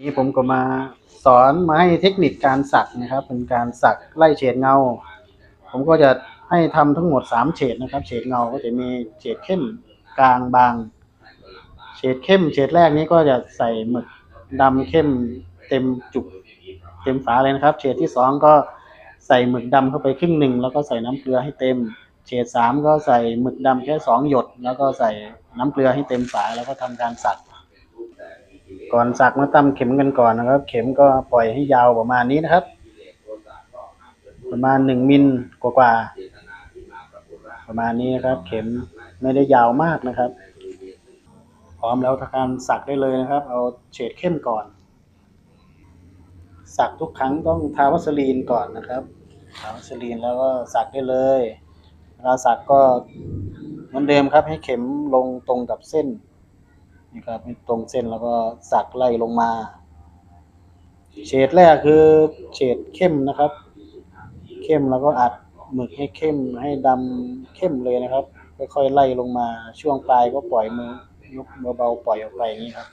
นี้ผมก็มาสอนมาให้เทคนิคการสักนะครับ เป็นการสักไล่เฉดเงา ผมก็จะให้ทำทั้งหมดสามเฉดนะครับ เฉดเงาก็จะมีเฉดเข้มกลางบาง เฉดเข้ม เฉดแรกนี้ก็จะใส่หมึกดำเข้มเต็มจุกเต็มฝาเลยนะครับ เฉดที่สองก็ใส่หมึกดำเข้าไปครึ่งหนึ่งแล้วก็ใส่น้ำเกลือให้เต็ม เฉดสามก็ใส่หมึกดำแค่สองหยด แล้วก็ใส่น้ำเกลือให้เต็มฝาแล้วก็ทำการสัก ก่อนสักมาตำเข็มกันก่อนนะครับ เข็มก็ปล่อยให้ยาวประมาณนี้นะครับ ประมาณหนึ่งมิลกว่าๆประมาณนี้นะครับ เข็มไม่ได้ยาวมากนะครับ พร้อมแล้วทำการสักได้เลยนะครับ เอาเฉดเข้มก่อน สักทุกครั้งต้องทาวัสลีนก่อนนะครับทาวัสลีนแล้วก็สักได้เลยเวลาสักก็เหมือนเดิมครับให้เข็มลงตรงกับเส้น นี่ครับตรงเส้นแล้วก็สักไล่ลงมา เฉดแรกคือเฉดเข้มนะครับ เข้มแล้วก็อัดหมึกให้เข้มให้ดำเข้มเลยนะครับค่อยๆไล่ลงมาช่วงปลายก็ปล่อยมือยกเบาๆปล่อยออกไปอย่างนี้ครับ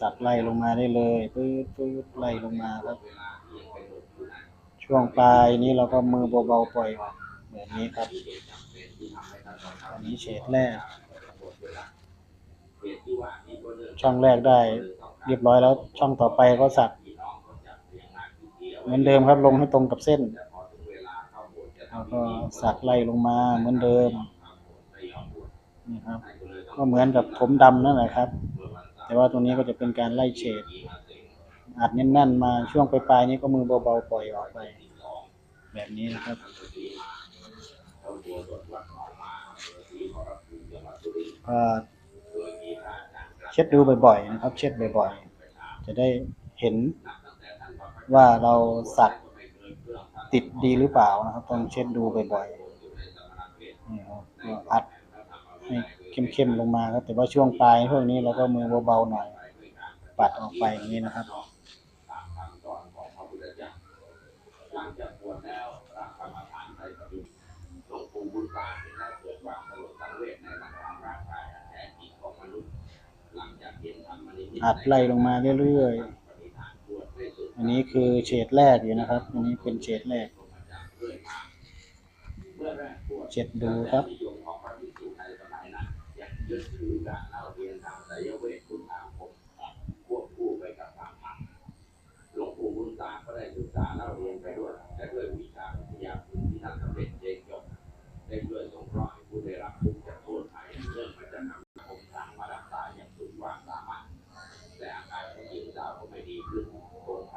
สักไล่ลงมาได้เลยปื๊ดปื๊ดไล่ลงมาครับ ช่วงปลายนี้เราก็มือเบาๆปล่อยแบบนี้ครับอันนี้เฉดแรก ช่องแรกได้ เรียบร้อยแล้ว ช่องต่อไปก็สักเหมือนเดิมครับลงให้ตรงกับเส้นแล้วก็สักไล่ลงมาเหมือนเดิมนี่ครับ ก็เหมือนกับผมดำนั่นแหละครับ แต่ว่าตรงนี้ก็จะเป็นการไล่เฉดอัดแน่นๆมาช่วงปลายๆนี้ก็มือเบาๆปล่อยออกไป แบบนี้นะครับเช็ดดูบ่อยๆนะครับ เช็ดบ่อยๆ จะได้เห็นว่าเราสักติดดีหรือเปล่านะครับ ต้องเช็ดดูบ่อยๆอัดให้ เข้มๆลงมาครับแต่ว่าช่วงปลายพวกนี้เราก็มือเบาๆหน่อย ปัดออกไปอย่างนี้นะครับอัดไล่ลงมาเรื่อยๆ อันนี้คือเฉดแรกอยู่นะครับ อันนี้เป็นเฉดแรกเช็ดดูครับ หลวงปู่บุญตาก็ได้ศึกษาเล่าเรียนไปด้วยและด้วยวิชาวิทยาคุณที่ท่านสำเร็จเองยกได้ด้วยสงเคราะห์ให้ผู้ได้รับทุกข์จากโทษภัยเรื่องมันจะนำผมทางมารักษาอย่างสุดความสามารถแต่อาการของหญิงสาวก็ไม่ดีขึ้น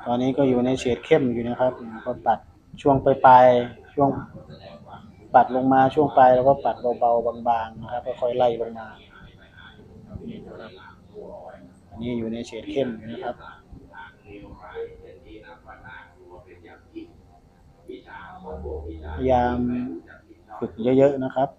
ตอนนี้ก็อยู่ในเฉดเข้มอยู่นะครับก็ปัดช่วงปลายๆช่วง ปัดลงมาช่วงปลายแล้วก็ปัดเบาๆบางๆนะครับค่อยๆไล่ลงมาอันนี้อยู่ในเฉดเข้มนะครับพยายามฝึกเยอะๆนะครับ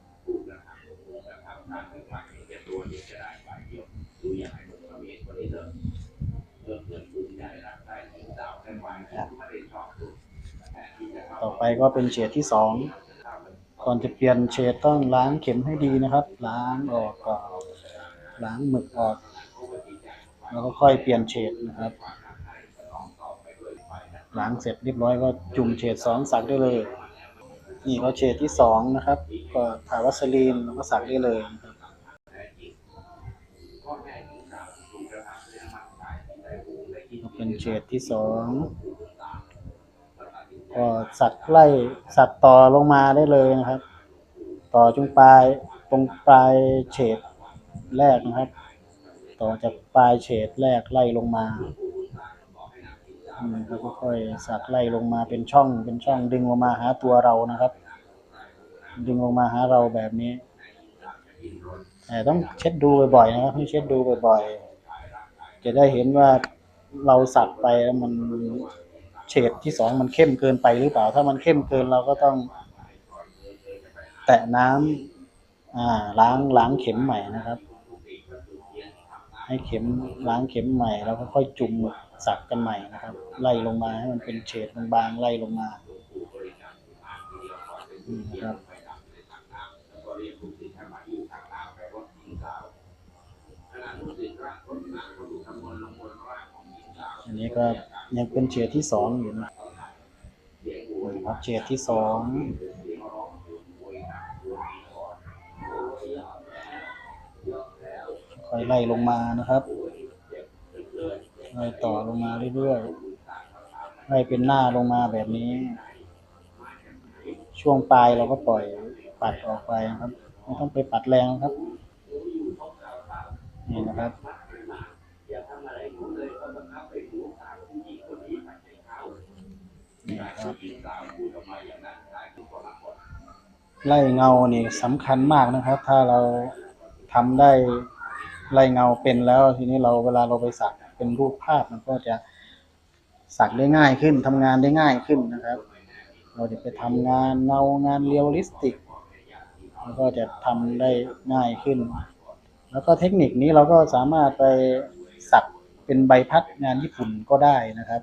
ต่อไปก็เป็นเฉดที่สอง ก่อนจะเปลี่ยนเฉดต้องล้างเข็มให้ดีนะครับ ล้างออกก่อนล้างหมึกออกแล้วก็ค่อยเปลี่ยนเฉดนะครับล้างเสร็จเรียบร้อยก็จุ่มเฉดสองสักได้เลย นี่ก็เฉดที่สองนะครับ ก็ทาวัสลีนแล้วก็สักได้เลยนะครับเป็นเฉดที่สอง ก็สักไล่สักต่อลงมาได้เลยนะครับ ต่อจงปลายตรงปลายเฉดแรกนะครับ ต่อจากปลายเฉดแรกไล่ลงมาอืมแล้วก็ค่อยสักไล่ลงมาเป็นช่องเป็นช่องดึงลงมาหาตัวเรานะครับ ดึงลงมาหาเราแบบนี้แต่ต้องเช็ดดูบ่อยๆนะครับให้เช็ดดูบ่อยๆจะได้เห็นว่าเราสักไปแล้วมัน เฉดที่สองมันเข้มเกินไปหรือเปล่า ถ้ามันเข้มเกินเราก็ต้อง แตะน้ำอ่าล้างล้างเข็มใหม่นะครับ ให้เข็มล้างเข็มใหม่ แล้วก็ค่อยจุ่มสักกันใหม่นะครับ ไล่ลงมาให้มันเป็นเฉดบางๆไล่ลงมาครับอันนี้ก็ ยังเป็นเฉดที่สองอยู่นะนะครับเฉดที่สองค่อยไล่ลงมานะครับไล่ต่อลงมาเรื่อยๆไล่เป็นหน้าลงมาแบบนี้ ช่วงปลายเราก็ปล่อยปัดออกไปครับไม่ต้องไปปัดแรงครับ นี่นะครับ นี่ครับ ไล่เงานี่สำคัญมากนะครับ ถ้าเราทำได้ไล่เงาเป็นแล้วทีนี้เราเวลาเราไปสักเป็นรูปภาพมันก็จะสักได้ง่ายขึ้นทำงานได้ง่ายขึ้นนะครับ เราจะไปทำงานเงางานเรียลลิสติกมันก็จะทำได้ง่ายขึ้น แล้วก็เทคนิคนี้เราก็สามารถไปสักเป็นใบพัดงานญี่ปุ่นก็ได้นะครับ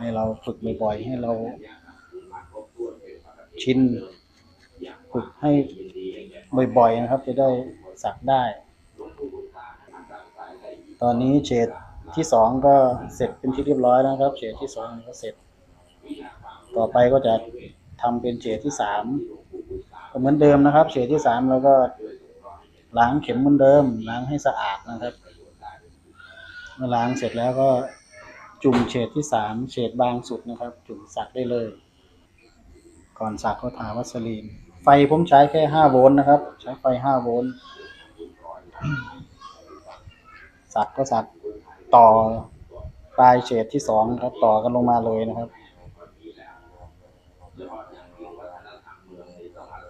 ให้เราฝึกบ่อยๆให้เราชินฝึกให้บ่อยๆนะครับ จะได้สักได้ ตอนนี้เฉดที่สองก็เสร็จเป็นที่เรียบร้อยแล้วนะครับเฉดที่สองก็เสร็จ ต่อไปก็จะทำเป็นเฉดที่สามเหมือนเดิมนะครับ เฉดที่สามเราก็ล้างเข็มเหมือนเดิม ล้างให้สะอาดนะครับเมื่อล้างเสร็จแล้วก็ จุ่มเฉดที่สามเฉดบางสุดนะครับ จุ่มสักได้เลย ก่อนสักก็ทาวัสลีน ไฟผมใช้แค่ห้าโวลต์นะครับ ใช้ไฟห้าโวลต์สักก็สักต่อปลายเฉดที่สองครับ ต่อกันลงมาเลยนะครับ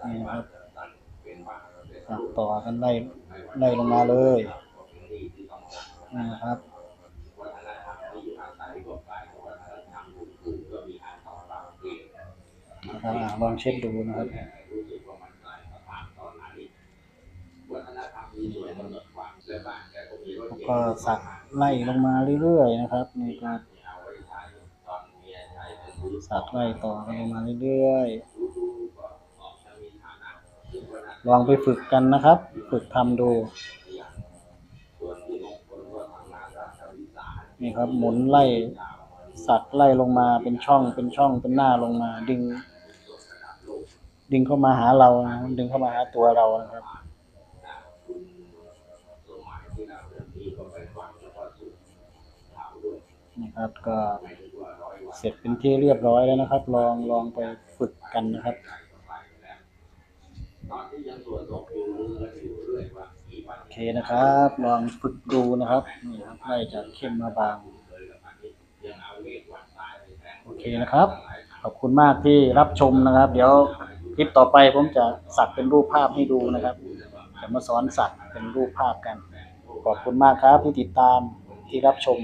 นี่นะครับต่อกันไล่ไล่ลงมาเลยนะครับ นะครับลองเช็คดูนะครับแล้วก็สักไล่ลงมาเรื่อยๆนะครับนี่ก็สักไล่ต่อกันลงมาเรื่อยๆ ลองไปฝึกกันนะครับ ฝึกทำดูนี่ครับหมุนไล่สักไล่ลงมาเป็นช่องเป็นช่องเป็นหน้าลงมาดึง ดึงเข้ามาหาเรานะครับดึงเข้ามาหาตัวเรานะครับนี่ครับก็เสร็จเป็นที่เรียบร้อยแล้วนะครับ ลองลองไปฝึกกันนะครับโอเคนะครับ ลองฝึกดูนะครับนี่ครับไล่จากเข้มมาบางโอเคนะครับ ขอบคุณมากที่รับชมนะครับ เดี๋ยว ลิปต่อไปผมจะสักเป็นรูปภาพให้ดูนะครับจะมาสอนสักเป็นรูปภาพกัน ขอบคุณมากครับที่ติดตามที่รับชม